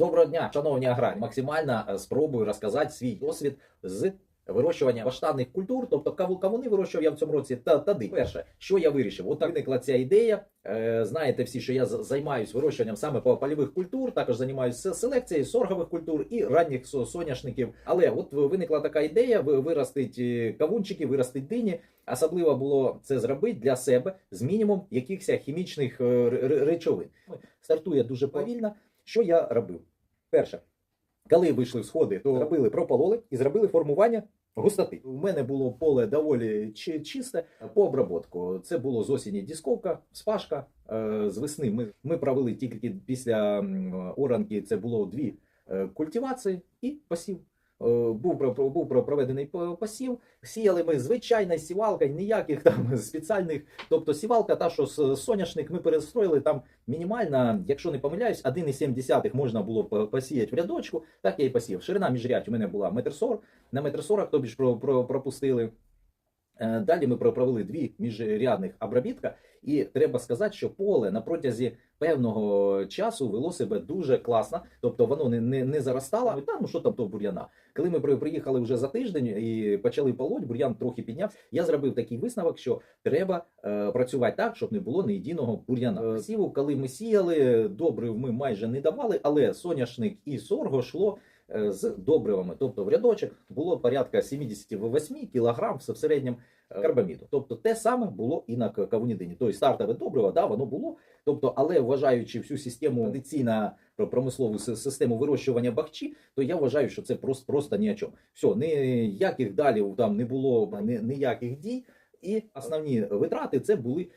Доброго дня, шановні аграрії. Максимально е, спробую розказати свій досвід з вирощування баштанних культур, тобто каву кавуни вирощував я в цьому році та тади. Перше, що я вирішив, от виникла ця ідея. Е, знаєте всі, що я з- займаюсь вирощуванням саме по польових культур, також займаюся селекцією соргових культур і ранніх соняшників. Але от виникла така ідея: ви- виростить е, кавунчики, виростить дині. Особливо було це зробити для себе з мінімум якихось хімічних речовин. Стартує дуже повільно. Що я робив? Перше, коли вийшли сходи, то робили пропололи і зробили формування густоти. У мене було поле доволі чисте по обработку. Це було з осені дісковка, спашка. Е, З весни ми, ми провели тільки після оранки. Це було дві е, культивації і посів. Е, Був був про- проведений по- посів. Сіяли ми звичайна сівалка, ніяких там спеціальних. Тобто сівалка, та що соняшник, ми перестроїли там мінімально, якщо не помиляюсь, 1,7 можна було по- посіяти в рядочку. Так я і посів. Ширина міжрядь у мене була метр сорок, на метр сорок, тобі ж про, про, пропустили. Е, Далі ми про- провели дві міжрядних обробітка, і треба сказати, що поле на протязі певного часу вело себе дуже класно, тобто воно не, не, не заростало. Та ну що там то бур'яна. Коли ми приїхали вже за тиждень і почали полоть, бур'ян трохи піднявся. Я зробив такий висновок, що треба е, працювати так, щоб не було ні єдиного бур'яна. Е, Сіву, коли ми сіяли, добрив ми майже не давали, але соняшник і сорго йшло з добривами. Тобто в рядочок було порядка 78 кг в середньому е, карбаміду. Тобто те саме було і на к- кавуні дині. Тобто стартове добриво, да, воно було. Тобто, але вважаючи всю систему традиційна про- промислову систему вирощування бахчі, то я вважаю, що це просто, просто ні о чому. Все, ніяких далі там не було ні- ніяких дій. І основні витрати це були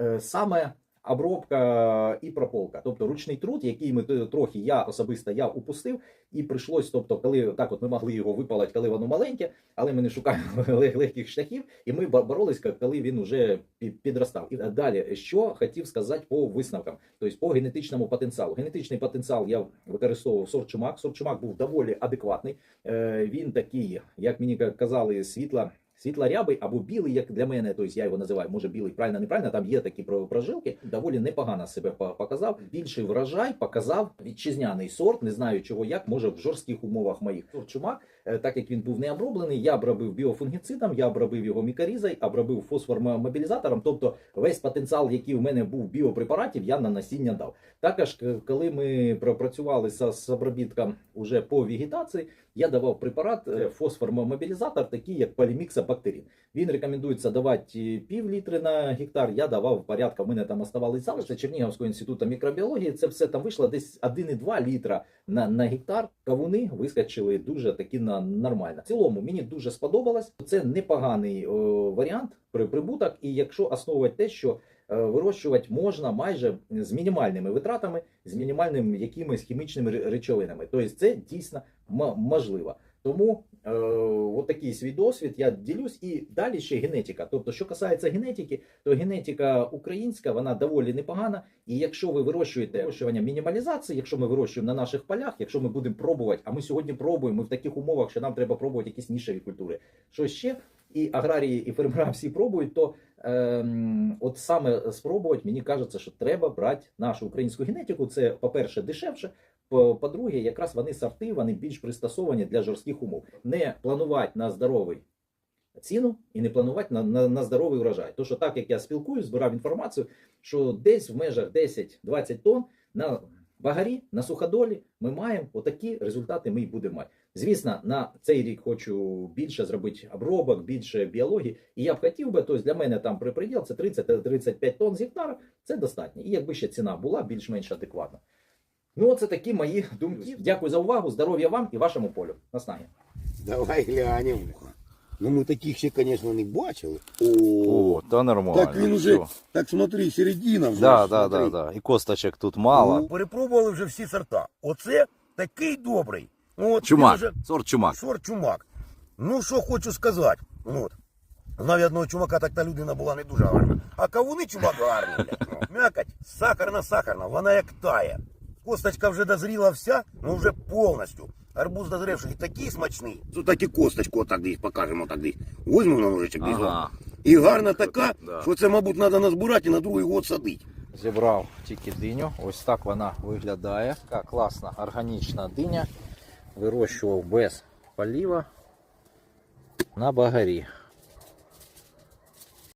е, саме обробка і прополка, тобто ручний труд, який ми трохи я особисто я упустив, і прийшлось, тобто, коли так, от ми могли його випалити, коли воно маленьке, але ми не шукаємо легких шляхів, і ми боролись, коли він уже підростав. І далі, що хотів сказати по висновкам, тобто по генетичному потенціалу. Генетичний потенціал я використовував сорт чумак. Сорт був доволі адекватний. Е, Він такий, як мені казали, світла. Світлорябий або білий, як для мене, тобто я його називаю, може білий, правильно, неправильно. Там є такі про- прожилки. Доволі непогано себе показав. Більший врожай показав вітчизняний сорт. Не знаю чого як, може в жорстких умовах моїх. Чумак, так як він був не оброблений, я обробив біофунгіцидом, я обробив його мікорізою, обробив фосформобілізатором. Тобто весь потенціал, який в мене був біопрепаратів, я на насіння дав. Також, коли ми пропрацювали з, обробітком уже по вегетації, я давав препарат е, фосформомобілізатор, такий як поліміксабактерин. Він рекомендується давати пів літри на гектар. Я давав порядка. В мене там оставались залишки Чернігівського інституту мікробіології. Це все там вийшло десь 1,2 літра на, на гектар. Кавуни вискочили дуже таки на нормально. В цілому мені дуже сподобалось. Це непоганий о, варіант при прибуток. І якщо основувати те, що е, вирощувати можна майже з мінімальними витратами, з мінімальними якимись хімічними ре- речовинами. Тобто це дійсно можливо. Тому е, от такий свій досвід я ділюсь. І далі ще генетика. Тобто, що касається генетики, то генетика українська вона доволі непогана. І якщо ви вирощуєте вирощування мінімалізації, якщо ми вирощуємо на наших полях, якщо ми будемо пробувати, а ми сьогодні пробуємо, ми в таких умовах, що нам треба пробувати якісь нішеві культури, що ще. І аграрії, і фермера всі пробують, то ем, от саме спробувати, мені кажеться, що треба брати нашу українську генетику. Це, по-перше, дешевше. По- По-друге, якраз вони сорти, вони більш пристосовані для жорстких умов. Не планувати на здоровий ціну і не планувати на, на, на здоровий врожай. То що так як я спілкуюсь, збирав інформацію, що десь в межах 10-20 тонн на багарі, на суходолі ми маємо отакі результати. Ми й будемо мати. Звісно, на цей рік хочу більше зробити обробок, більше біології. І я б хотів би, тобто для мене там при приділ це 30-35 тонн з гектара, це достатньо. І якби ще ціна була більш-менш адекватна. Ну, це такі мої думки. Дякую за увагу, здоров'я вам і вашому полю. Наснаги. Давай глянемо. Ну ми таких ще, звісно, не бачили. О, та нормально. так він уже, Всё. так смотри, середина вже. Да, да, смотри. да. І косточок тут мало. Ну, Перепробували вже всі сорта. Оце такий добрий. Ну, От Чумак, Вже... сорт чумак. Сорт чумак. Ну, що хочу сказати. От. Знав я одного чумака, так та людина була не дуже гарна. А кавуни чумак гарні. блядь. Ну, М'якоть сахарна-сахарна, вона як тає. Косточка вже дозріла вся, ну вже повністю. Арбуз дозревший такий смачний. Тут так і косточку отак десь покажемо так десь. Візьмемо на ножичок бізон. Ага. І гарна така, Да. що це, мабуть, треба назбирати і на другий год садити. Зібрав тільки диню. Ось так вона виглядає. Така класна органічна диня. Вирощував без поліва на багарі.